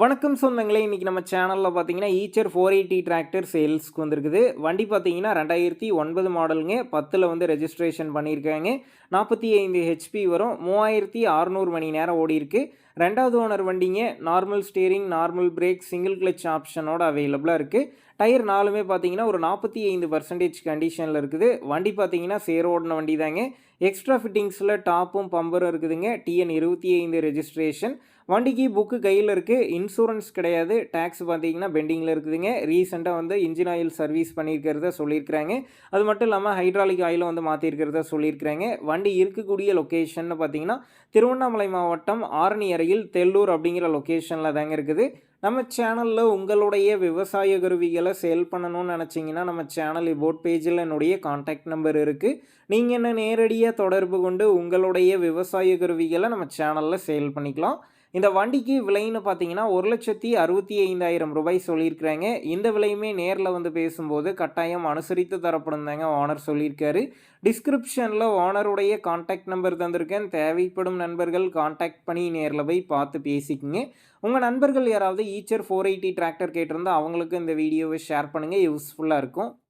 வணக்கம் சொந்தங்களே இன்றைக்கி நம்ம சேனலில் பார்த்தீங்கன்னா ஈச்சர் ஃபோர் எயிட்டி டிராக்டர் சேல்ஸ்க்கு வந்திருக்குது. வண்டி பார்த்தீங்கன்னா ரெண்டாயிரத்தி ஒன்பது மாடலுங்க பத்தில் வந்து ரெஜிஸ்ட்ரேஷன் பண்ணியிருக்காங்க. நாற்பத்தி ஐந்து ஹெச்பி வரும். மூவாயிரத்தி அறநூறு மணி நேரம் ஓடி இருக்குது ரெண்டாவது ஓனர் வண்டிங்க normal steering normal brake single clutch ஆப்ஷனோட அவைலபிளாக இருக்குது டயர் நாலுமே பார்த்தீங்கன்னா ஒரு நாற்பத்தி ஐந்து பர்சன்டேஜ் கண்டிஷனில் இருக்குது. வண்டி பார்த்தீங்கன்னா சேரோடின வண்டி தாங்க எக்ஸ்ட்ரா ஃபிட்டிங்ஸில் டாப்பும் பம்பரும் இருக்குதுங்க. டிஎன் இருபத்தி ஐந்து ரெஜிஸ்ட்ரேஷன் வண்டிக்கு புக்கு கையில் இருக்குது இன்சூரன்ஸ் கிடையாது. டேக்ஸ் பார்த்தீங்கன்னா பெண்டிங்கில் இருக்குதுங்க. ரீசெண்டாக வந்து இன்ஜின் ஆயில் சர்வீஸ் பண்ணியிருக்கிறத சொல்லியிருக்கிறாங்க. அது மட்டும் இல்லாமல் ஹைட்ராலிக் ஆயிலும் வந்து மாற்றிருக்கிறத சொல்லியிருக்கிறாங்க. வண்டி இருக்கக்கூடிய லொக்கேஷன் பார்த்தீங்கன்னா திருவண்ணாமலை மாவட்டம் ஆரணி அருகில் தெல்லூர் அப்படிங்கிற லொக்கேஷனில் தாங்க இருக்குது. நம்ம சேனலில் உங்களுடைய விவசாய கருவிகளை சேல் பண்ணணும்னு நினச்சிங்கன்னா நம்ம சேனல் போட் பேஜில் என்னுடைய காண்டாக்ட் நம்பர் இருக்குது நீங்கள் என்ன நேரடியாக தொடர்பு கொண்டு உங்களுடைய விவசாய கருவிகளை நம்ம சேனலில் சேல் பண்ணிக்கலாம். இந்த வண்டிக்கு விலைன்னு பார்த்தீங்கன்னா ஒரு லட்சத்தி அறுபத்தி ஐந்தாயிரம் ரூபாய் சொல்லியிருக்கிறாங்க. இந்த விலையுமே நேரில் வந்து பேசும்போது கட்டாயம் அனுசரித்து தரப்படும் தாங்க ஓனர் சொல்லியிருக்காரு. டிஸ்கிரிப்ஷனில் ஓனருடைய காண்டாக்ட் நம்பர் தந்திருக்கேன். தேவைப்படும் நண்பர்கள் காண்டாக்ட் பண்ணி நேரில் போய் பார்த்து பேசிக்கிங்க. உங்கள் நண்பர்கள் யாராவது ஈச்சர் ஃபோர் எயிட்டி டிராக்டர் கேட்டிருந்தால் அவங்களுக்கு இந்த வீடியோவை ஷேர் பண்ணுங்கள் யூஸ்ஃபுல்லாக இருக்கும்.